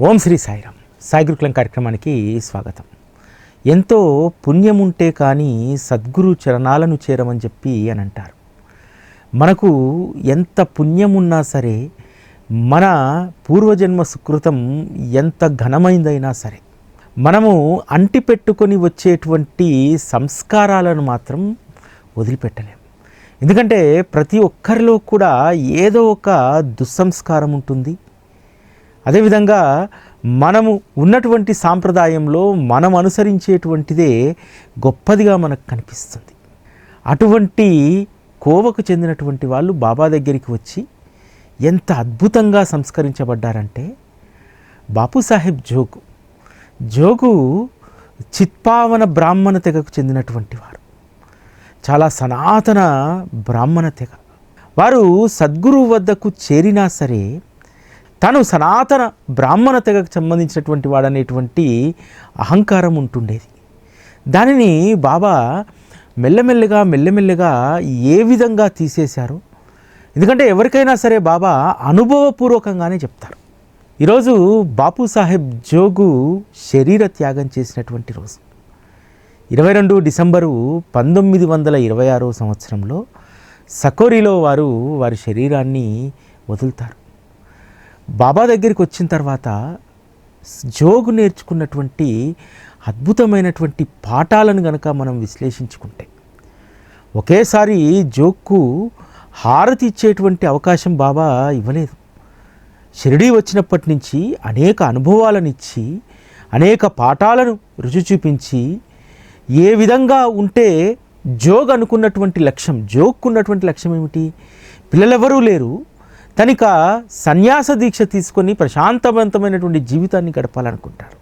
ఓం శ్రీ సాయిరామ్. సాయి గురుకులం కార్యక్రమానికి స్వాగతం. ఎంతో పుణ్యం ఉంటే కానీ సద్గురు చరణాలను చేరమని చెప్పి అని అంటారు. మనకు ఎంత పుణ్యం ఉన్నా సరే మన పూర్వజన్మ సుకృతం ఎంత ఘనమైందైనా సరే మనము అంటి పెట్టుకొని వచ్చేటువంటి సంస్కారాలను మాత్రం వదిలిపెట్టలేము. ఎందుకంటే ప్రతి ఒక్కరిలో కూడా ఏదో ఒక దుస్సంస్కారం ఉంటుంది. అదేవిధంగా మనము ఉన్నటువంటి సాంప్రదాయంలో మనం అనుసరించేటువంటిదే గొప్పదిగా మనకు కనిపిస్తుంది. అటువంటి కోవకు చెందినటువంటి వాళ్ళు బాబా దగ్గరికి వచ్చి ఎంత అద్భుతంగా సంస్కరించబడ్డారంటే బాపు సాహెబ్ జోగు. జోగు చిత్పావన బ్రాహ్మణ తెగకు చెందినటువంటి వారు. చాలా సనాతన బ్రాహ్మణ తెగ. వారు సద్గురువు వద్దకు చేరినా సరే తను సనాతన బ్రాహ్మణ తెగకు సంబంధించినటువంటి వాడనేటువంటి అహంకారం ఉంటుండేది. దానిని బాబా మెల్లమెల్లగా మెల్లమెల్లగా ఏ విధంగా తీసేశారు? ఎందుకంటే ఎవరికైనా సరే బాబా అనుభవపూర్వకంగానే చెప్తారు. ఈరోజు బాపు సాహెబ్ జోగు శరీర త్యాగం చేసినటువంటి రోజు. ఇరవై రెండు డిసెంబరు పంతొమ్మిది వందల ఇరవై ఆరో సంవత్సరంలో సకోరిలో వారు వారి శరీరాన్ని వదులుతారు. బాబా దగ్గరికి వచ్చిన తర్వాత జోగు నేర్చుకున్నటువంటి అద్భుతమైనటువంటి పాఠాలను గనక మనం విశ్లేషించుకుంటే ఒకేసారి జోక్కు హారతి ఇచ్చేటువంటి అవకాశం బాబా ఇవ్వలేదు. షిరిడీ వచ్చినప్పటి నుంచి అనేక అనుభవాలను ఇచ్చి అనేక పాఠాలను రుచి చూపించి ఏ విధంగా ఉంటే జోగ్ అనుకున్నటువంటి లక్ష్యం జోక్కున్నటువంటి లక్ష్యం ఏమిటి? పిల్లలెవరూ లేరు. తనిక సన్యాస దీక్ష తీసుకొని ప్రశాంతవంతమైనటువంటి జీవితాన్ని గడపాలనుకుంటారు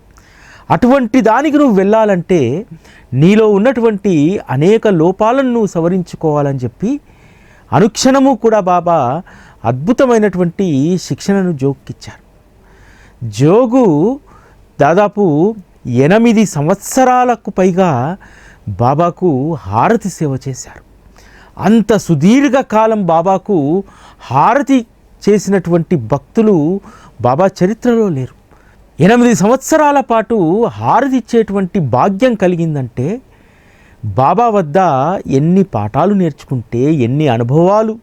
అటువంటి దానికి నువ్వు వెళ్ళాలంటే నీలో ఉన్నటువంటి అనేక లోపాలను నువ్వు సవరించుకోవాలని చెప్పి అనుక్షణము కూడా బాబా అద్భుతమైనటువంటి శిక్షణను జోగుకిచ్చారు జోగు దాదాపు ఎనిమిది సంవత్సరాలకు పైగా బాబాకు హారతి సేవ చేశారు. అంత సుదీర్ఘకాలం బాబాకు హారతి చేసినటువంటి భక్తులు బాబా చరిత్రలో లేరు. ఎనిమిది సంవత్సరాల పాటు హారతిచ్చేటువంటి భాగ్యం కలిగిందంటే బాబా వద్ద ఎన్ని పాఠాలు నేర్చుకుంటే ఎన్ని అనుభవాలు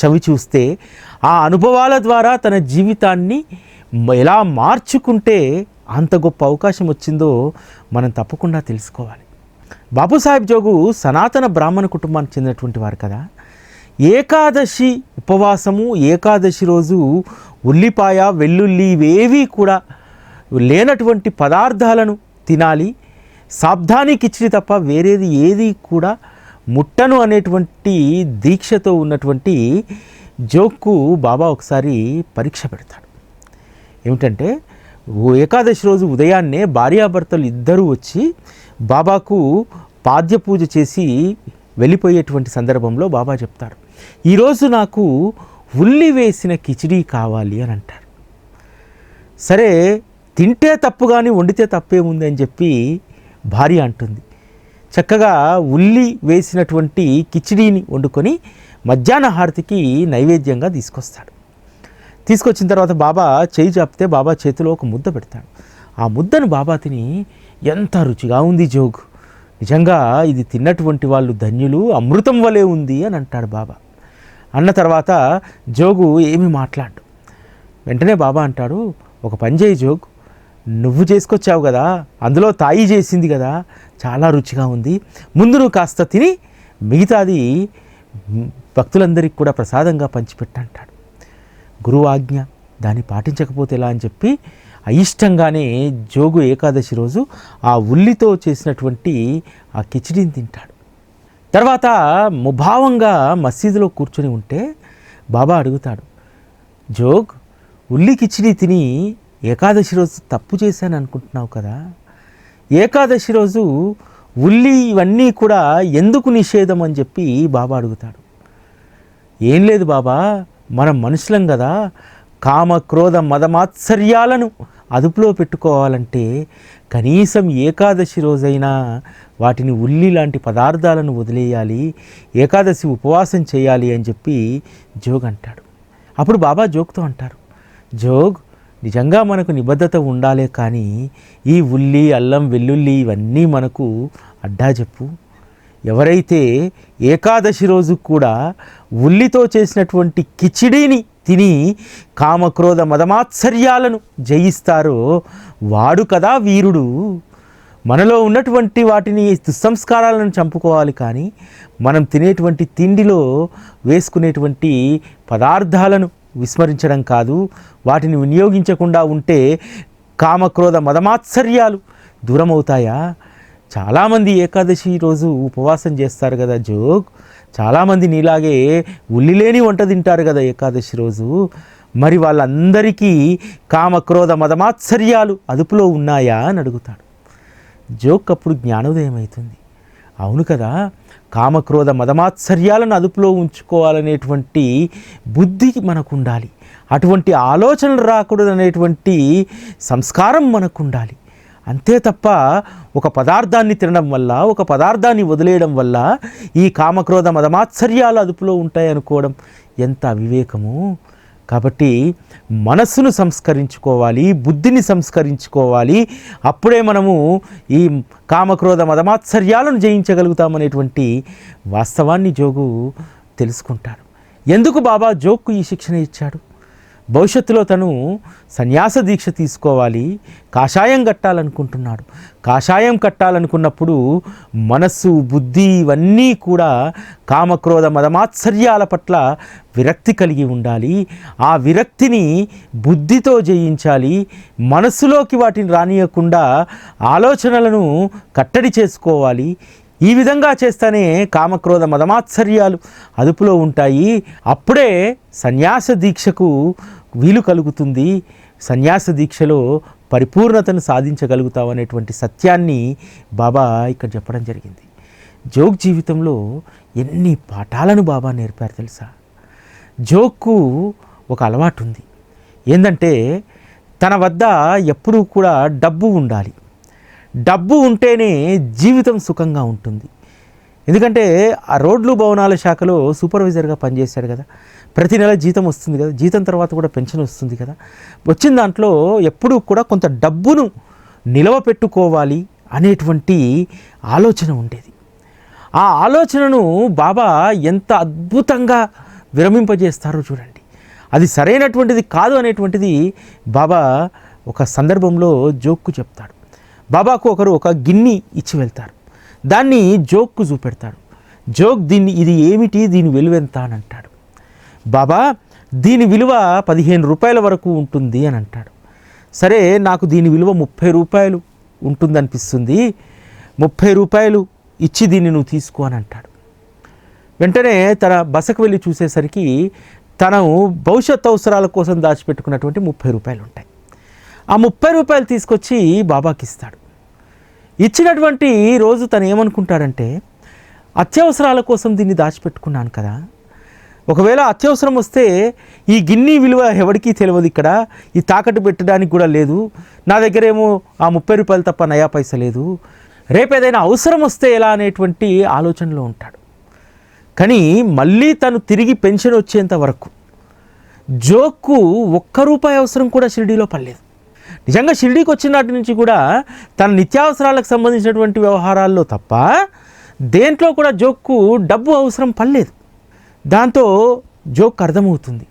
చవి చూస్తే ఆ అనుభవాల ద్వారా తన జీవితాన్ని ఎలా మార్చుకుంటే అంత గొప్ప అవకాశం వచ్చిందో మనం తప్పకుండా తెలుసుకోవాలి. బాబుసాహెబ్ జోగు సనాతన బ్రాహ్మణ కుటుంబానికి చెందినటువంటి వారు కదా. ఏకాదశి ఉపవాసము ఏకాదశి రోజు ఉల్లిపాయ వెల్లుల్లి ఇవేవి కూడా లేనటువంటి పదార్థాలను తినాలి. సాబ్ధాని కిచిడి తప్ప వేరేది ఏది కూడా ముట్టను అనేటువంటి దీక్షతో ఉన్నటువంటి జోక్కు బాబా ఒకసారి పరీక్ష పెడతాడు. ఏమిటంటే ఏకాదశి రోజు ఉదయాన్నే భార్యాభర్తలు ఇద్దరూ వచ్చి బాబాకు పాద్య పూజ చేసి వెళ్ళిపోయేటువంటి సందర్భంలో బాబా చెప్తారు. ఈరోజు నాకు ఉల్లి వేసిన కిచిడీ కావాలి అని అంటారు. సరే తింటే తప్పు కానీ వండితే తప్పేముంది అని చెప్పి భార్య అంటుంది. చక్కగా ఉల్లి వేసినటువంటి కిచిడీని వండుకొని మధ్యాహ్న హారతికి నైవేద్యంగా తీసుకొస్తాడు. తీసుకొచ్చిన తర్వాత బాబా చేయి చాపితే బాబా చేతిలో ఒక ముద్ద పెడతాడు. ఆ ముద్దను బాబా తిని ఎంత రుచిగా ఉంది జోగు. నిజంగా ఇది తిన్నటువంటి వాళ్ళు ధన్యులు అమృతం వలె ఉంది అని అంటాడు బాబా. అన్న తర్వాత జోగు ఏమీ మాట్లాడు. వెంటనే బాబా అంటాడు ఒక పని చేయి జోగు నువ్వు చేసుకొచ్చావు కదా అందులో తాయి చేసింది కదా చాలా రుచిగా ఉంది ముందు నువ్వు కాస్త తిని మిగతాది భక్తులందరికీ కూడా ప్రసాదంగా పంచిపెట్టంటాడు. గురువు ఆజ్ఞ దాన్ని పాటించకపోతే ఎలా? అని చెప్పి అయిష్టంగానే జోగు ఏకాదశి రోజు ఆ ఉల్లితో చేసినటువంటి ఆ కిచిడిని తింటాడు. తర్వాత ముభావంగా మసీదులో కూర్చొని ఉంటే బాబా అడుగుతాడు జోగ్ ఉల్లి కిచిడి తిని ఏకాదశి రోజు తప్పు చేశాను అనుకుంటున్నావు కదా? ఏకాదశి రోజు ఉల్లి ఇవన్నీ కూడా ఎందుకు నిషేధం అని చెప్పి బాబా అడుగుతాడు. ఏం లేదు బాబా మనం మనుషులం కదా కామ క్రోధ మదమాత్సర్యాలను అదుపులో పెట్టుకోవాలంటే కనీసం ఏకాదశి రోజైనా వాటిని ఉల్లి లాంటి పదార్థాలను వదిలేయాలి ఏకాదశి ఉపవాసం చేయాలి అని చెప్పి జోగ్ అంటాడు. అప్పుడు బాబా జోగ్తో అంటారు జోగ్ నిజంగా మనకు నిబద్ధత ఉండాలే కానీ ఈ ఉల్లి అల్లం వెల్లుల్లి ఇవన్నీ మనకు అడ్డా చెప్పు. ఎవరైతే ఏకాదశి రోజు కూడా ఉల్లితో చేసినటువంటి కిచిడీని తిని కామక్రోధ మదమాత్సర్యాలను జయిస్తారో వాడు కదా వీరుడు. మనలో ఉన్నటువంటి వాటిని దుస్సంస్కారాలను చంపుకోవాలి కానీ మనం తినేటువంటి తిండిలో వేసుకునేటువంటి పదార్థాలను విస్మరించడం కాదు. వాటిని వినియోగించకుండా ఉంటే కామక్రోధ మదమాత్సర్యాలు దూరమవుతాయా? చాలామంది ఏకాదశి రోజు ఉపవాసం చేస్తారు కదా జోగ్ చాలామంది నీలాగే ఉల్లిలేని వంట తింటారు కదా ఏకాదశి రోజు. మరి వాళ్ళందరికీ కామక్రోధ మదమాత్సర్యాలు అదుపులో ఉన్నాయా అని అడుగుతాడు. జోక్ అప్పుడు జ్ఞానోదయం అవుతుంది. అవును కదా కామక్రోధ మదమాత్సర్యాలను అదుపులో ఉంచుకోవాలనేటువంటి బుద్ధి మనకు ఉండాలి అటువంటి ఆలోచనలు రాకూడదు అనేటువంటి సంస్కారం మనకు ఉండాలి అంతే తప్ప ఒక పదార్థాన్ని తినడం వల్ల ఒక పదార్థాన్ని వదిలేయడం వల్ల ఈ కామక్రోధ మదమాత్సర్యాలు అదుపులో ఉంటాయి అనుకోవడం ఎంత అవివేకము? కాబట్టి మనస్సును సంస్కరించుకోవాలి బుద్ధిని సంస్కరించుకోవాలి అప్పుడే మనము ఈ కామక్రోధ మదమాత్సర్యాలను జయించగలుగుతామనేటువంటి వాస్తవాన్ని జోగు తెలుసుకుంటాడు. ఎందుకు బాబా జోక్కు ఈ శిక్షణ ఇచ్చాడు? భవిష్యత్తులో తను సన్యాస దీక్ష తీసుకోవాలి కాషాయం కట్టాలనుకుంటున్నాడు. కాషాయం కట్టాలనుకున్నప్పుడు మనస్సు బుద్ధి ఇవన్నీ కూడా కామక్రోధ మదమాత్సర్యాల పట్ల విరక్తి కలిగి ఉండాలి. ఆ విరక్తిని బుద్ధితో జయించాలి. మనస్సులోకి వాటిని రానియకుండా ఆలోచనలను కట్టడి చేసుకోవాలి. ఈ విధంగా చేస్తేనే కామక్రోధ మదమాత్సర్యాలు అదుపులో ఉంటాయి. అప్పుడే సన్యాస దీక్షకు వీలు కలుగుతుంది. సన్యాస దీక్షలో పరిపూర్ణతను సాధించగలుగుతావు అనేటువంటి సత్యాన్ని బాబా ఇక్కడ చెప్పడం జరిగింది. జోగ్ జీవితంలో ఎన్ని పాఠాలను బాబా నేర్పారు తెలుసా? జోక్కు ఒక అలవాటు ఉంది ఏంటంటే తన వద్ద ఎప్పుడూ కూడా డబ్బు ఉండాలి. డబ్బు ఉంటేనే జీవితం సుఖంగా ఉంటుంది. ఎందుకంటే ఆ రోడ్లు భవనాల శాఖలో సూపర్వైజర్గా పనిచేశాడు కదా. ప్రతి నెల జీతం వస్తుంది కదా. జీతం తర్వాత కూడా పెన్షన్ వస్తుంది కదా. వచ్చిన దాంట్లో ఎప్పుడూ కూడా కొంత డబ్బును నిలవపెట్టుకోవాలి అనేటువంటి ఆలోచన ఉండేది. ఆ ఆలోచనను బాబా ఎంత అద్భుతంగా విరమింపజేస్తారో చూడండి. అది సరైనటువంటిది కాదు అనేటువంటిది బాబా ఒక సందర్భంలో జోక్కు చెప్తాడు. బాబాకు ఒకరు ఒక గిన్ని ఇచ్చి వెళ్తారు. దాన్ని జోక్కు చూపెడతాడు. జోక్ దీన్ని ఇది ఏమిటి దీని వెలువెంత అని అంటాడు. బాబా దీని విలువ పదిహేను రూపాయల వరకు ఉంటుంది అని అంటాడు. సరే నాకు దీని విలువ ముప్పై రూపాయలు ఉంటుందనిపిస్తుంది. ముప్పై రూపాయలు ఇచ్చి దీన్ని నువ్వు తీసుకో అని అంటాడు. వెంటనే తన బసకు వెళ్ళి చూసేసరికి తను భవిష్యత్ అవసరాల కోసం దాచిపెట్టుకున్నటువంటి ముప్పై రూపాయలు ఉంటాయి. ఆ ముప్పై రూపాయలు తీసుకొచ్చి బాబాకి ఇస్తాడు. ఇచ్చినటువంటి రోజు తను ఏమనుకుంటాడంటే అత్యవసరాల కోసం దీన్ని దాచిపెట్టుకున్నాను కదా ఒకవేళ అత్యవసరం వస్తే ఈ గిన్ని విలువ ఎవరికీ తెలియదు ఇక్కడ. ఈ తాకట్టు పెట్టడానికి కూడా లేదు. నా దగ్గర ఏమో ఆ ముప్పై రూపాయలు తప్ప నయా పైస లేదు. రేపు ఏదైనా అవసరం వస్తే ఎలా అనేటువంటి ఆలోచనలో ఉంటాడు. కానీ మళ్ళీ తను తిరిగి పెన్షన్ వచ్చేంత వరకు జోక్కు ఒక్క రూపాయి అవసరం కూడా షిరిడీలో పడలేదు. నిజంగా షిరిడీకి వచ్చిన నాటి నుంచి కూడా తన నిత్యావసరాలకు సంబంధించినటువంటి వ్యవహారాల్లో తప్ప దేంట్లో కూడా జోక్కు డబ్బు అవసరం పడలేదు. దాంతో జోక్ అర్థమవుతుంది.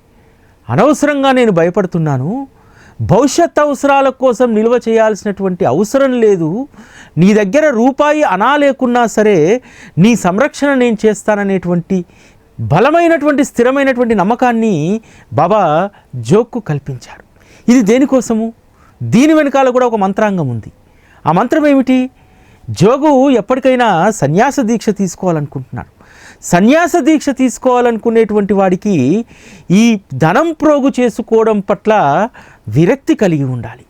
అనవసరంగా నేను భయపడుతున్నాను. భవిష్యత్ అవసరాల కోసం నిల్వ చేయాల్సినటువంటి అవసరం లేదు. నీ దగ్గర రూపాయి అనా లేకున్నా సరే నీ సంరక్షణ నేను చేస్తాననేటువంటి బలమైనటువంటి స్థిరమైనటువంటి నమ్మకాన్ని బాబా జోక్కు కల్పించారు. ఇది దేనికోసము? దీని వెనకాల కూడా ఒక మంత్రాంగం ఉంది. ఆ మంత్రం ఏమిటి? జోగు ఎప్పటికైనా సన్యాస దీక్ష తీసుకోవాలనుకుంటున్నాడు. సన్యాస దీక్ష తీసుకోవాలనుకునేటువంటి వాడికి ఈ ధనం ప్రోగు చేసుకోవడం పట్ల విరక్తి కలిగి ఉండాలి.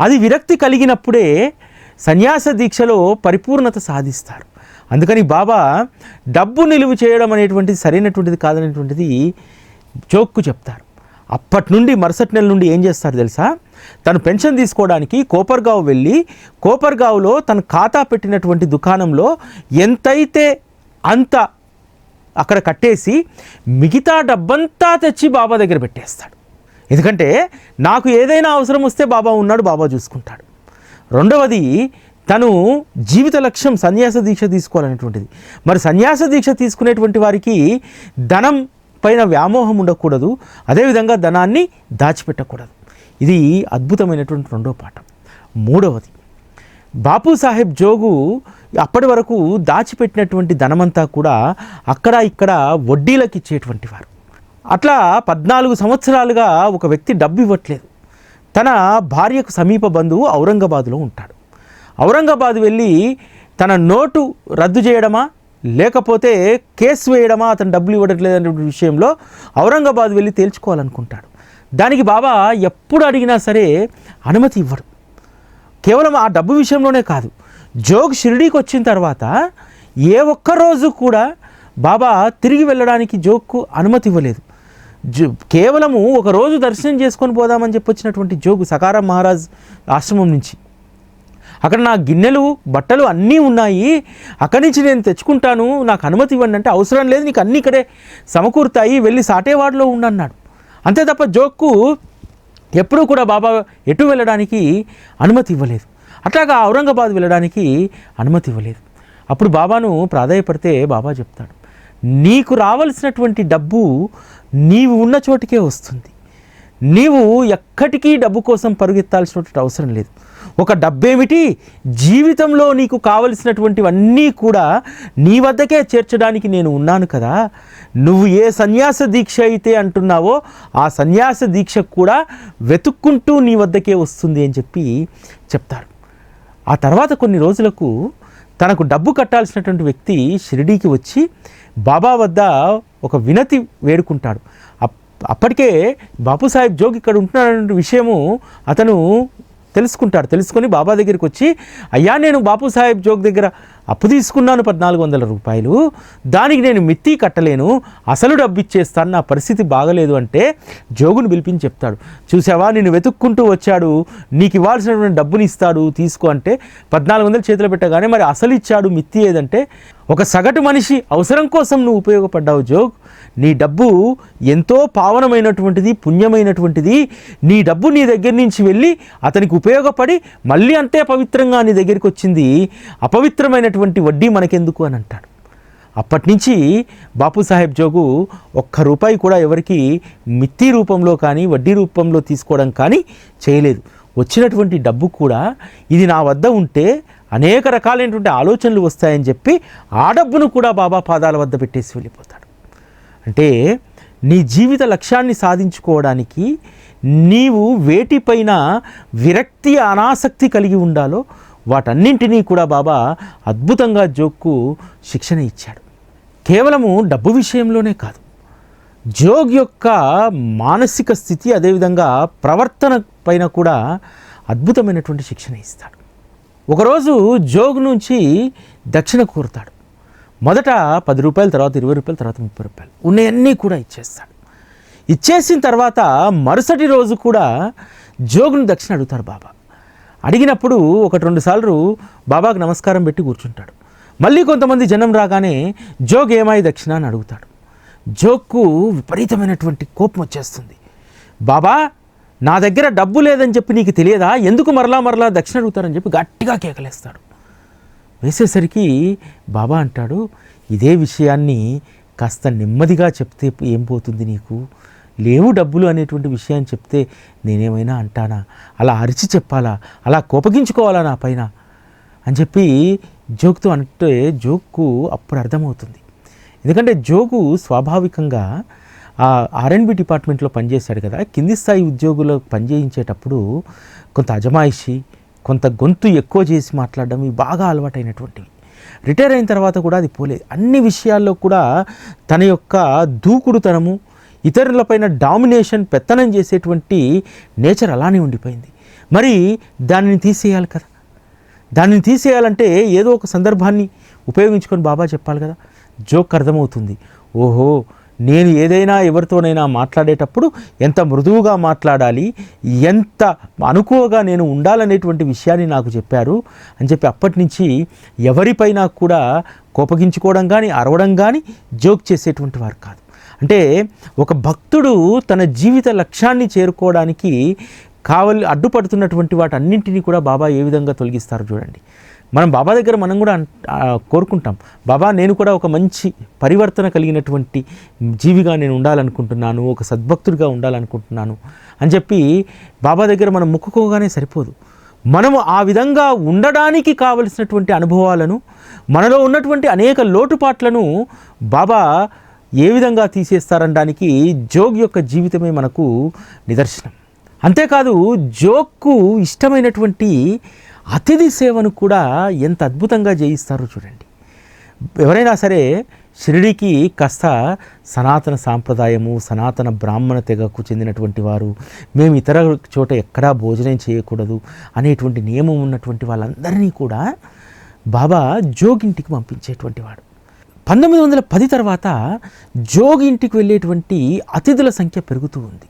అది విరక్తి కలిగినప్పుడే సన్యాస దీక్షలో పరిపూర్ణత సాధిస్తారు. అందుకని బాబా డబ్బు నిలువ చేయడం అనేటువంటిది సరైనటువంటిది కాదనేటువంటిది జోక్కు చెప్తారు. అప్పటి నుండి మరుసటి నెల నుండి ఏం చేస్తారు తెలుసా? తను పెన్షన్ తీసుకోవడానికి కోపర్గావ్ వెళ్ళి కోపర్గావ్లో తన ఖాతా పెట్టినటువంటి దుకాణంలో ఎంతైతే అంత అక్కడ కట్టేసి మిగతా డబ్బంతా తెచ్చి బాబా దగ్గర పెట్టేస్తాడు. ఎందుకంటే నాకు ఏదైనా అవసరం వస్తే బాబా ఉన్నాడు బాబా చూసుకుంటాడు. రెండవది తను జీవిత లక్ష్యం సన్యాస దీక్ష తీసుకోవాలనేటువంటిది. మరి సన్యాస దీక్ష తీసుకునేటువంటి వారికి ధనం పైన వ్యామోహం ఉండకూడదు అదేవిధంగా ధనాన్ని దాచిపెట్టకూడదు. ఇది అద్భుతమైనటువంటి రెండో పాఠం. మూడవది బాపు సాహెబ్ జోగు అప్పటి వరకు దాచిపెట్టినటువంటి ధనమంతా కూడా అక్కడ ఇక్కడ వడ్డీలకు ఇచ్చేటువంటి వారు. అట్లా పద్నాలుగు సంవత్సరాలుగా ఒక వ్యక్తి డబ్బు ఇవ్వట్లేదు. తన భార్యకు సమీప బంధువు ఔరంగాబాద్లో ఉంటాడు. ఔరంగాబాద్ వెళ్ళి తన నోటు రద్దు చేయడమా లేకపోతే కేసు వేయడమా అతను డబ్బులు ఇవ్వట్లేదు అనే విషయంలో ఔరంగాబాద్ వెళ్ళి తేల్చుకోవాలనుకుంటాడు. దానికి బాబా ఎప్పుడు అడిగినా సరే అనుమతి ఇవ్వడు. కేవలం ఆ డబ్బు విషయంలోనే కాదు జోగ్ షిరిడీకి వచ్చిన తర్వాత ఏ ఒక్క రోజు కూడా బాబా తిరిగి వెళ్ళడానికి జోగ్కు అనుమతి ఇవ్వలేదు. జో కేవలము ఒకరోజు దర్శనం చేసుకొని పోదామని చెప్పి వచ్చినటువంటి జోగు సకారం మహారాజ్ ఆశ్రమం నుంచి. అక్కడ నా గిన్నెలు బట్టలు అన్నీ ఉన్నాయి. అక్కడి నుంచి నేను తెచ్చుకుంటాను నాకు అనుమతి ఇవ్వండి అంటే అవసరం లేదు నీకు అన్నీ ఇక్కడే సమకూరుతాయి వెళ్ళి సాటేవాడలో ఉండన్నాడు. అంతే తప్ప జోక్కు ఎప్పుడూ కూడా బాబా ఎటు వెళ్ళడానికి అనుమతి ఇవ్వలేదు. అట్లాగా ఔరంగాబాద్ వెళ్ళడానికి అనుమతి ఇవ్వలేదు. అప్పుడు బాబాను ప్రాధాయపడితే బాబా చెప్తాడు నీకు రావలసినటువంటి డబ్బు నీవు ఉన్న చోటికే వస్తుంది. నీవు ఎక్కడికి డబ్బు కోసం పరుగెత్తాల్సినటువంటి అవసరం లేదు. ఒక డబ్బేమిటి జీవితంలో నీకు కావలసినటువంటివన్నీ కూడా నీ వద్దకే చేర్చడానికి నేను ఉన్నాను కదా. నువ్వు ఏ సన్యాస దీక్ష అయితే అంటున్నావో ఆ సన్యాస దీక్ష కూడా వెతుక్కుంటూ నీ వద్దకే వస్తుంది అని చెప్పి చెప్తారు ఆ తర్వాత కొన్ని రోజులకు తనకు డబ్బు కట్టాల్సినటువంటి వ్యక్తి షిరిడీకి వచ్చి బాబా వద్ద ఒక వినతి వేడుకుంటాడు. అప్- అప్పటికే బాపుసాహెబ్ జోగ్ ఇక్కడ ఉంటున్నాడు విషయము అతను తెలుసుకుంటాడు. తెలుసుకొని బాబా దగ్గరికి వచ్చి అయ్యా నేను బాపు సాహెబ్ జోక్ దగ్గర అప్పు తీసుకున్నాను పద్నాలుగు వందల రూపాయలు. దానికి నేను మిత్తి కట్టలేను. అసలు డబ్బు ఇచ్చేస్తాను నా పరిస్థితి బాగలేదు అంటే జోగును పిలిపించి చెప్తాడు. చూసావా నేను వెతుక్కుంటూ వచ్చాడు. నీకు ఇవ్వాల్సినటువంటి డబ్బుని ఇస్తాడు. తీసుకో అంటే పద్నాలుగు వందలు చేతిలో పెట్టగానే మరి అసలు ఇచ్చాడు మిత్తి ఏదంటే ఒక సగటు మనిషి అవసరం కోసం నువ్వు ఉపయోగపడ్డావు జోగ్ నీ డబ్బు ఎంతో పావనమైనటువంటిది పుణ్యమైనటువంటిది. నీ డబ్బు నీ దగ్గర నుంచి వెళ్ళి అతనికి ఉపయోగపడి మళ్ళీ అంతే పవిత్రంగా నీ దగ్గరికి వచ్చింది. అపవిత్రమైనటువంటి వడ్డీ మనకెందుకు అని అంటాడు. అప్పటి నుంచి బాపు సాహెబ్ జోగు ఒక్క రూపాయి కూడా ఎవరికి మిత్తి రూపంలో కానీ వడ్డీ రూపంలో తీసుకోవడం కానీ చేయలేదు. వచ్చినటువంటి డబ్బు కూడా ఇది నా వద్ద ఉంటే అనేక రకాలైనటువంటి ఆలోచనలు వస్తాయని చెప్పి ఆ డబ్బును కూడా బాబా పాదాల వద్ద పెట్టేసి వెళ్ళిపోతాడు. అంటే నీ జీవిత లక్ష్యాన్ని సాధించుకోవడానికి నీవు వేటిపైన విరక్తి అనాసక్తి కలిగి ఉండాలో వాటన్నింటినీ కూడా బాబా అద్భుతంగా జోక్కు శిక్షణ ఇచ్చాడు. కేవలము డబ్బు విషయంలోనే కాదు. జోగ్ యొక్క మానసిక స్థితి అదేవిధంగా ప్రవర్తన పైన కూడా అద్భుతమైనటువంటి శిక్షణ ఇస్తాడు. ఒకరోజు జోగు నుంచి దక్షిణ కోరుతాడు. మొదట పది రూపాయల తర్వాత ఇరవై రూపాయల తర్వాత ముప్పై రూపాయలు. ఉన్నాయన్నీ కూడా ఇచ్చేస్తాడు. ఇచ్చేసిన తర్వాత మరుసటి రోజు కూడా జోగును దక్షిణ అడుగుతాడు బాబా. అడిగినప్పుడు ఒకటి రెండు సార్లు బాబాకు నమస్కారం పెట్టి కూర్చుంటాడు. మళ్ళీ కొంతమంది జనం రాగానే జోగ్ ఏమాయి దక్షిణ అని అడుగుతాడు. జోక్కు విపరీతమైనటువంటి కోపం వచ్చేస్తుంది. బాబా నా దగ్గర డబ్బు లేదని చెప్పి నీకు తెలియదా? ఎందుకు మరలా మరలా దక్షిణ అడుగుతారని చెప్పి గట్టిగా కేకలేస్తాడు. వేసేసరికి బాబా అంటాడు ఇదే విషయాన్ని కాస్త నెమ్మదిగా చెప్తే ఏం పోతుంది నీకు? లేవు డబ్బులు అనేటువంటి విషయాన్ని చెప్తే నేనేమైనా అంటానా? అలా అరిచి చెప్పాలా? అలా కోపగించుకోవాలా నా పైన? అని చెప్పి జోక్తో అంటే జోక్కు అప్పుడు అర్థమవుతుంది. ఎందుకంటే జోగు స్వాభావికంగా ఆ ఆర్ఎండ్బి డిపార్ట్మెంట్లో పనిచేశాడు కదా. కింది స్థాయి ఉద్యోగులు పనిచేయించేటప్పుడు కొంత అజమాయిషి కొంత గొంతు ఎక్కువ చేసి మాట్లాడడం ఇవి బాగా అలవాటైనటువంటివి రిటైర్ అయిన తర్వాత కూడా అది పోలేదు. అన్ని విషయాల్లో కూడా తన యొక్క దూకుడుతనము ఇతరులపైన డామినేషన్ పెత్తనం చేసేటువంటి నేచర్ అలానే ఉండిపోయింది. మరి దానిని తీసేయాలి కదా. దానిని తీసేయాలంటే ఏదో ఒక సందర్భాన్ని ఉపయోగించుకొని బాబా చెప్పాలి కదా. జోక్ అర్థమవుతుంది. ఓహో నేను ఏదైనా ఎవరితోనైనా మాట్లాడేటప్పుడు ఎంత మృదువుగా మాట్లాడాలి ఎంత అనుకువగా నేను ఉండాలనేటువంటి విషయాన్ని నాకు చెప్పారు. అని చెప్పి అప్పటి నుంచి ఎవరిపైన కూడా కోపగించుకోవడం కానీ అరవడం కానీ జోక్ చేసేటువంటి వారు కాదు. అంటే ఒక భక్తుడు తన జీవిత లక్ష్యాన్ని చేరుకోవడానికి కావలి అడ్డుపడుతున్నటువంటి వాటన్నింటినీ కూడా బాబా ఏ విధంగా తొలగిస్తారు చూడండి. మనం బాబా దగ్గర మనం కూడా కోరుకుంటాం. బాబా నేను కూడా ఒక మంచి పరివర్తన కలిగినటువంటి జీవిగా నేను ఉండాలనుకుంటున్నాను ఒక సద్భక్తుడిగా ఉండాలనుకుంటున్నాను అని చెప్పి బాబా దగ్గర మనం మొక్కుకోగానే సరిపోదు. మనము ఆ విధంగా ఉండడానికి కావలసినటువంటి అనుభవాలను మనలో ఉన్నటువంటి అనేక లోటుపాట్లను బాబా ఏ విధంగా తీసేస్తారనడానికి జోగ్ యొక్క జీవితమే మనకు నిదర్శనం. అంతేకాదు జోక్కు ఇష్టమైనటువంటి అతిథి సేవను కూడా ఎంత అద్భుతంగా చేయిస్తారో చూడండి. ఎవరైనా సరే షిరిడీకి కాస్త సనాతన సాంప్రదాయము సనాతన బ్రాహ్మణ తెగకు చెందినటువంటి వారు మేము ఇతర చోట ఎక్కడా భోజనం చేయకూడదు అనేటువంటి నియమం ఉన్నటువంటి వాళ్ళందరినీ కూడా బాబా జోగింటికి పంపించేటువంటి వాడు. పంతొమ్మిది వందల పది తర్వాత జోగింటికి వెళ్ళేటువంటి అతిథుల సంఖ్య పెరుగుతూ ఉంది.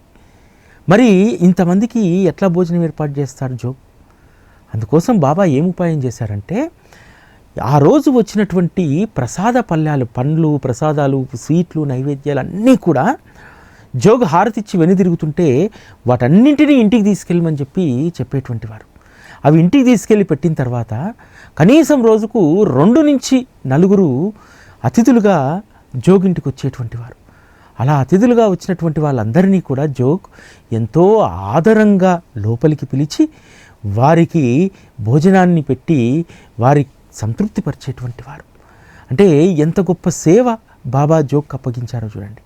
మరి ఇంతమందికి ఎట్లా భోజనం ఏర్పాటు చేస్తాడు జోగ్ అందుకోసం బాబా ఏం ఉపాయం చేశారంటే ఆ రోజు వచ్చినటువంటి ప్రసాద పల్లెలు పండ్లు ప్రసాదాలు స్వీట్లు నైవేద్యాలు అన్నీ కూడా జోగ హారతిచ్చి వెనుదిరుగుతుంటే వాటన్నింటినీ ఇంటికి తీసుకెళ్ళమని చెప్పి చెప్పేటువంటి వారు. అవి ఇంటికి తీసుకెళ్ళి పెట్టిన తర్వాత కనీసం రోజుకు రెండు నుంచి నలుగురు అతిథులుగా జోగింటికి వచ్చేటువంటి వారు. అలా అతిథులుగా వచ్చినటువంటి వాళ్ళందరినీ కూడా జోగ్ ఎంతో ఆదరంగా లోపలికి పిలిచి వారికి భోజనాన్ని పెట్టి వారి సంతృప్తిపరిచేటువంటి వారు. అంటే ఎంత గొప్ప సేవ బాబా జోక్ అప్పగించారో చూడండి.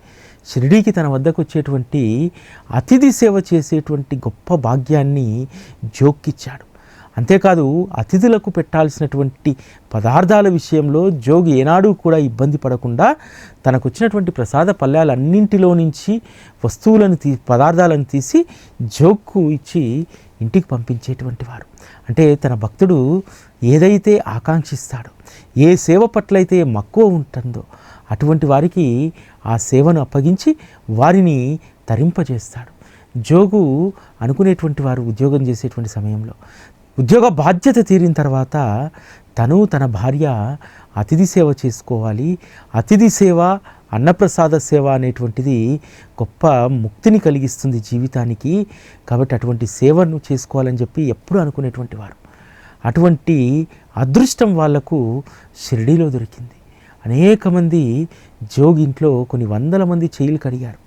షిరిడీకి తన వద్దకు వచ్చేటువంటి అతిథి సేవ చేసేటువంటి గొప్ప భాగ్యాన్ని జోక్కిచ్చాడు. అంతేకాదు అతిథులకు పెట్టాల్సినటువంటి పదార్థాల విషయంలో జోగి ఏనాడు కూడా ఇబ్బంది పడకుండా తనకు వచ్చినటువంటి ప్రసాద పళ్ళ్యాలన్నింటిలో నుంచి వస్తువులను తీ పదార్థాలను తీసి జోగ్కు ఇచ్చి ఇంటికి పంపించేటువంటి వారు అంటే తన భక్తుడు ఏదైతే ఆకాంక్షిస్తాడో ఏ సేవ పట్లయితే మక్కువ ఉంటుందో అటువంటి వారికి ఆ సేవను అప్పగించి వారిని తరింపజేస్తాడు. జోగు అనుకునేటువంటి వారు ఉద్యోగం చేసేటువంటి సమయంలో ఉద్యోగ బాధ్యత తీరిన తర్వాత తను తన భార్య అతిథి సేవ చేసుకోవాలి. అతిథి సేవ అన్నప్రసాద సేవ అనేటువంటిది గొప్ప ముక్తిని కలిగిస్తుంది జీవితానికి. కాబట్టి అటువంటి సేవను చేసుకోవాలని చెప్పి ఎప్పుడూ అనుకునేటువంటి వారు. అటువంటి అదృష్టం వాళ్ళకు షిరిడీలో దొరికింది. అనేక మంది జోగింట్లో కొన్ని వందల మంది చేయిలు కడిగారు.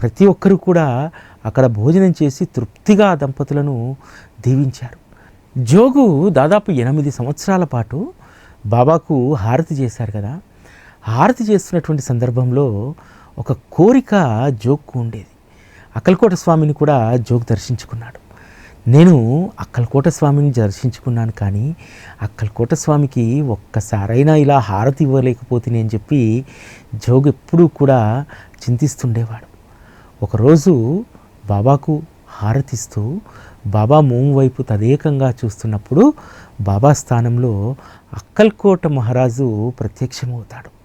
ప్రతి ఒక్కరు కూడా అక్కడ భోజనం చేసి తృప్తిగా ఆ దంపతులను దీవించారు. జోగు దాదాపు ఎనిమిది సంవత్సరాల పాటు బాబాకు హారతి చేశారు కదా. హారతి చేస్తున్నటువంటి సందర్భంలో ఒక కోరిక జోక్కు ఉండేది. అక్కలకోట స్వామిని కూడా జోగ్ దర్శించుకున్నాడు. నేను అక్కలకోట స్వామిని దర్శించుకున్నాను కానీ అక్కలకోట స్వామికి ఒక్కసారైనా ఇలా హారతి ఇవ్వలేకపోతే అని చెప్పి జోగ్ ఎప్పుడూ కూడా చింతిస్తుండేవాడు. ఒకరోజు బాబాకు హారతిస్తూ బాబా మోము వైపు తదేకంగా చూస్తున్నప్పుడు బాబా స్థానంలో అక్కల్కోట మహారాజు ప్రత్యక్షమవుతాడు.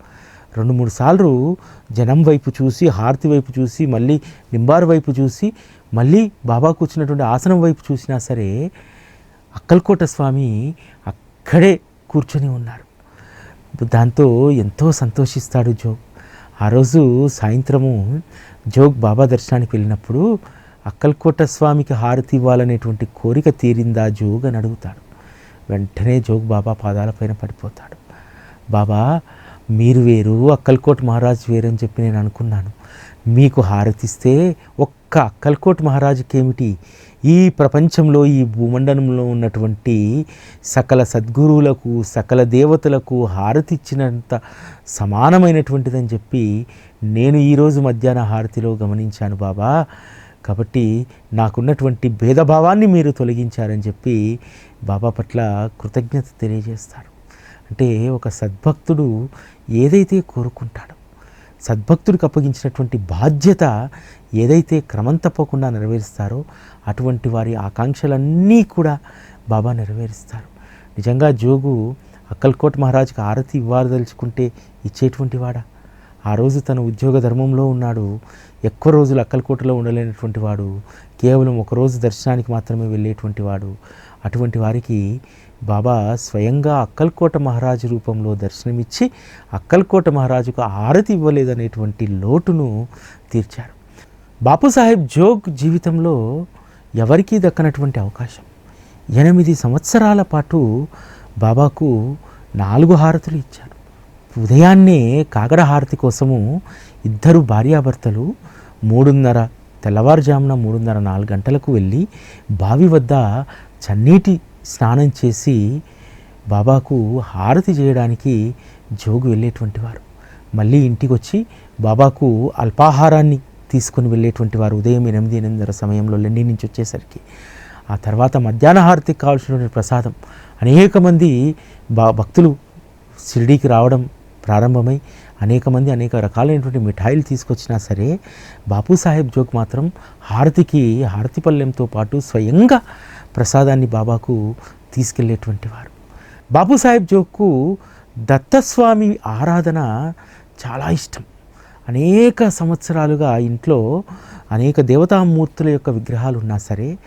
రెండు మూడు సార్లు జనం వైపు చూసి హారతి వైపు చూసి మళ్ళీ నింబారు వైపు చూసి మళ్ళీ బాబా కూర్చున్నటువంటి ఆసనం వైపు చూసినా సరే అక్కల్కోట స్వామి అక్కడే కూర్చొని ఉన్నారు. దాంతో ఎంతో సంతోషిస్తాడు జోగ్. ఆ రోజు సాయంత్రము జోగ్ బాబా దర్శనానికి వెళ్ళినప్పుడు అక్కల్కోట స్వామికి హారతి ఇవ్వాలనేటువంటి కోరిక తీరిందా జోగ్ అని అడుగుతాడు. వెంటనే జోగ్ బాబా పాదాలపైన పడిపోతాడు. బాబా మీరు వేరు అక్కల్కోట్ మహారాజ్ వేరని చెప్పి నేను అనుకున్నాను. మీకు హారతిస్తే ఒక్క అక్కల్కోట్ మహారాజుకేమిటి? ఈ ప్రపంచంలో ఈ భూమండలంలో ఉన్నటువంటి సకల సద్గురువులకు సకల దేవతలకు హారతి ఇచ్చినంత సమానమైనటువంటిదని చెప్పి నేను ఈరోజు మధ్యాహ్న హారతిలో గమనించాను బాబా. కాబట్టి నాకున్నటువంటి భేదభావాన్ని మీరు తొలగించారని చెప్పి బాబా పట్ల కృతజ్ఞత తెలియజేస్తారు. అంటే ఒక సద్భక్తుడు ఏదైతే కోరుకుంటాడో సద్భక్తుడికి అప్పగించినటువంటి బాధ్యత ఏదైతే క్రమం తప్పకుండా నెరవేరుస్తారో అటువంటి వారి ఆకాంక్షలన్నీ కూడా బాబా నెరవేరుస్తారు. నిజంగా జోగు అక్కల్కోట్ మహారాజుకి ఆరతి ఇవ్వాలదలుచుకుంటే ఇచ్చేటువంటి వాడా? ఆ రోజు తన ఉద్యోగ ధర్మంలో ఉన్నాడు. ఎక్కువ రోజులు అక్కలకోటలో ఉండలేనటువంటి వాడు కేవలం ఒక రోజు దర్శనానికి మాత్రమే వెళ్ళేటువంటి వాడు అటువంటి వారికి బాబా స్వయంగా అక్కల్కోట మహారాజు రూపంలో దర్శనమిచ్చి అక్కల్కోట మహారాజుకు హారతి ఇవ్వలేదనేటువంటి లోటును తీర్చారు. బాపుసాహెబ్ జోగ్ జీవితంలో ఎవరికీ దక్కనటువంటి అవకాశం? ఎనిమిది సంవత్సరాల పాటు బాబాకు నాలుగు హారతులు ఇచ్చారు. ఉదయాన్నే కాగడ హారతి కోసము ఇద్దరు భార్యాభర్తలు మూడున్నర తెల్లవారుజామున మూడున్నర నాలుగు గంటలకు వెళ్ళి బావి వద్ద చన్నీటి స్నానం చేసి బాబాకు హారతి చేయడానికి జోగు వెళ్ళేటువంటి వారు. మళ్ళీ ఇంటికి వచ్చి బాబాకు అల్పాహారాన్ని తీసుకొని వెళ్ళేటువంటి వారు ఉదయం ఎనిమిది ఎనిమిదిన్నర సమయంలో లెండి నుంచి వచ్చేసరికి. ఆ తర్వాత మధ్యాహ్న హారతికి కావాల్సినటువంటి ప్రసాదం. అనేక మంది భక్తులు షిరిడీకి రావడం ప్రారంభమై అనేక మంది అనేక రకాలైనటువంటి మిఠాయిలు తీసుకొచ్చినా సరే బాపు సాహెబ్ జోక్ మాత్రం హారతికి హారతి పల్లెంతో పాటు స్వయంగా ప్రసాదాన్ని బాబాకు తీసుకెళ్ళేటువంటి వారు. బాపు సాహెబ్ జోగ్కు దత్తస్వామి ఆరాధన చాలా ఇష్టం. అనేక సంవత్సరాలుగా ఇంట్లో అనేక దేవతామూర్తుల యొక్క విగ్రహాలు ఉన్నా సరే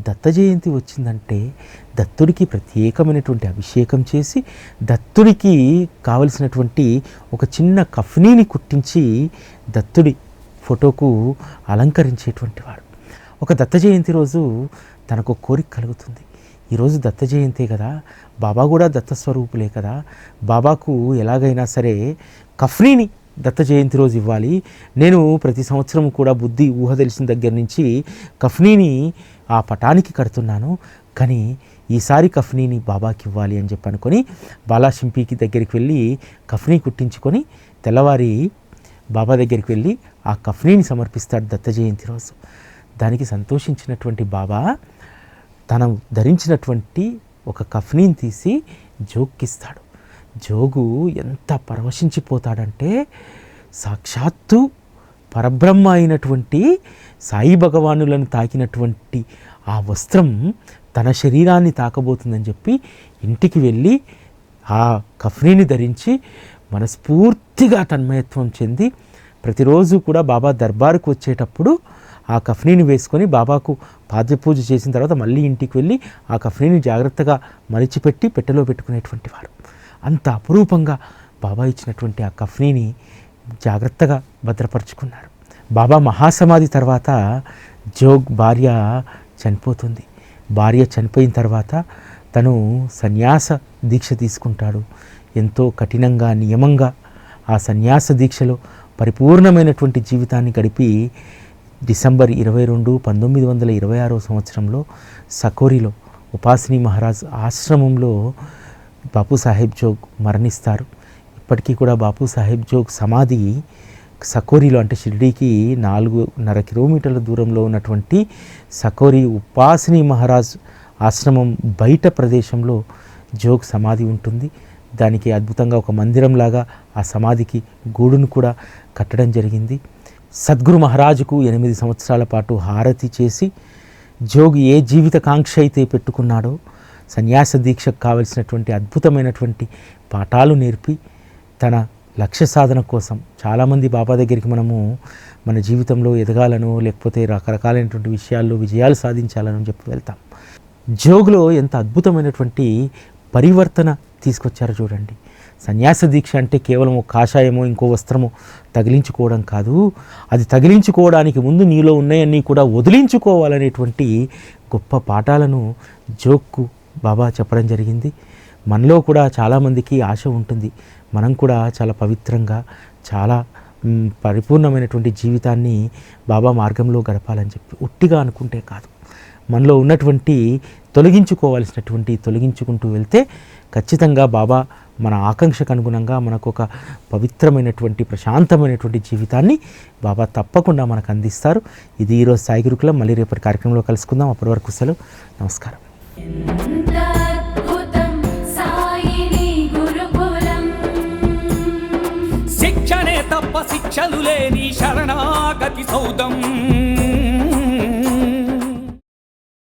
దత్త జయంతి వచ్చిందంటే దత్తుడికి ప్రత్యేకమైనటువంటి అభిషేకం చేసి దత్తుడికి కావలసినటువంటి ఒక చిన్న కఫ్నీని కుట్టించి దత్తుడి ఫోటోకు అలంకరించేటువంటి వాడు. ఒక దత్త జయంతి రోజు తనకు కోరిక కలుగుతుంది. ఈరోజు దత్త జయంతే కదా బాబా కూడా దత్త స్వరూపులే కదా బాబాకు ఎలాగైనా సరే కఫ్నీని దత్త జయంతి రోజు ఇవ్వాలి. నేను ప్రతి సంవత్సరం కూడా బుద్ధి ఊహ తెలిసిన దగ్గర నుంచి కఫ్నీని ఆ పటానికి కడుతున్నాను. కానీ ఈసారి కఫ్నీని బాబాకి ఇవ్వాలి అని చెప్పి అనుకొని బాలాశింపికి దగ్గరికి వెళ్ళి కఫ్నీ కుట్టించుకొని తెల్లవారి బాబా దగ్గరికి వెళ్ళి ఆ కఫ్నీని సమర్పిస్తాడు దత్త జయంతి రోజు. దానికి సంతోషించినటువంటి బాబా తను ధరించినటువంటి ఒక కఫ్నీని తీసి జోక్కిస్తాడు. జోగు ఎంత పరవశించిపోతాడంటే సాక్షాత్తు పరబ్రహ్మ అయినటువంటి సాయి భగవానులను తాకినటువంటి ఆ వస్త్రం తన శరీరాన్ని తాకబోతుందని చెప్పి ఇంటికి వెళ్ళి ఆ కఫ్రీని ధరించి మనస్ఫూర్తిగా తన్మయత్వం చెంది ప్రతిరోజు కూడా బాబా దర్బారుకు వచ్చేటప్పుడు ఆ కఫ్నీని వేసుకొని బాబాకు పాద్యపూజ చేసిన తర్వాత మళ్ళీ ఇంటికి వెళ్ళి ఆ కఫ్నీని జాగ్రత్తగా మలిచిపెట్టి పెట్టెలో పెట్టుకునేటువంటి వారు. అంత అపురూపంగా బాబా ఇచ్చినటువంటి ఆ కఫ్నీని జాగ్రత్తగా భద్రపరుచుకున్నారు. బాబా మహాసమాధి తర్వాత జోగ్ భార్య చనిపోతుంది. భార్య చనిపోయిన తర్వాత తను సన్యాస దీక్ష తీసుకుంటాడు. ఎంతో కఠినంగా నియమంగా ఆ సన్యాస దీక్షలో పరిపూర్ణమైనటువంటి జీవితాన్ని గడిపి డిసెంబర్ ఇరవై రెండు పంతొమ్మిది వందల ఇరవై ఆరో సంవత్సరంలో సకోరిలో ఉపాసిని మహారాజ్ ఆశ్రమంలో బాపు సాహెబ్ జోగ్ మరణిస్తారు. ఇప్పటికీ కూడా బాపు సాహెబ్ జోగ్ సమాధి సకోరిలో అంటే షిరిడీకి నాలుగున్నర కిలోమీటర్ల దూరంలో ఉన్నటువంటి సకోరి ఉపాసిని మహారాజ్ ఆశ్రమం బయట ప్రదేశంలో జోగ్ సమాధి ఉంటుంది. దానికి అద్భుతంగా ఒక మందిరంలాగా ఆ సమాధికి గూడును కూడా కట్టడం జరిగింది. సద్గురు మహారాజుకు ఎనిమిది సంవత్సరాల పాటు హారతి చేసి జోగి ఏ జీవితకాంక్ష అయితే పెట్టుకున్నాడో సన్యాస దీక్షకు కావలసినటువంటి అద్భుతమైనటువంటి పాఠాలు నేర్పి తన లక్ష్య సాధన కోసం చాలామంది బాబా దగ్గరికి మనము మన జీవితంలో ఎదగాలను లేకపోతే రకరకాలైనటువంటి విషయాల్లో విజయాలు సాధించాలని చెప్పి వెళ్తాం. జోగులో ఎంత అద్భుతమైనటువంటి పరివర్తన తీసుకొచ్చారో చూడండి. సన్యాస దీక్ష అంటే కేవలం ఒక కాషాయమో ఇంకో వస్త్రమో తగిలించుకోవడం కాదు. అది తగిలించుకోవడానికి ముందు నీలో ఉన్నాయన్నీ కూడా వదిలించుకోవాలనేటువంటి గొప్ప పాఠాలను జోక్కు బాబా చెప్పడం జరిగింది. మనలో కూడా చాలామందికి ఆశ ఉంటుంది. మనం కూడా చాలా పవిత్రంగా చాలా పరిపూర్ణమైనటువంటి జీవితాన్ని బాబా మార్గంలో గడపాలని చెప్పి ఉట్టిగా అనుకుంటే కాదు. మనలో ఉన్నటువంటి తొలగించుకోవాల్సినటువంటి తొలగించుకుంటూ వెళ్తే ఖచ్చితంగా బాబా మన ఆకాంక్షకు అనుగుణంగా మనకు ఒక పవిత్రమైనటువంటి ప్రశాంతమైనటువంటి జీవితాన్ని బాబా తప్పకుండా మనకు అందిస్తారు. ఇది ఈరోజు సాయి గురుకులం. మళ్ళీ రేపటి కార్యక్రమంలో కలుసుకుందాం. అప్పటి వరకు సెలవు. నమస్కారం. అద్భుతం తప్ప శిక్షలు లేని శరణాగతి సౌదం.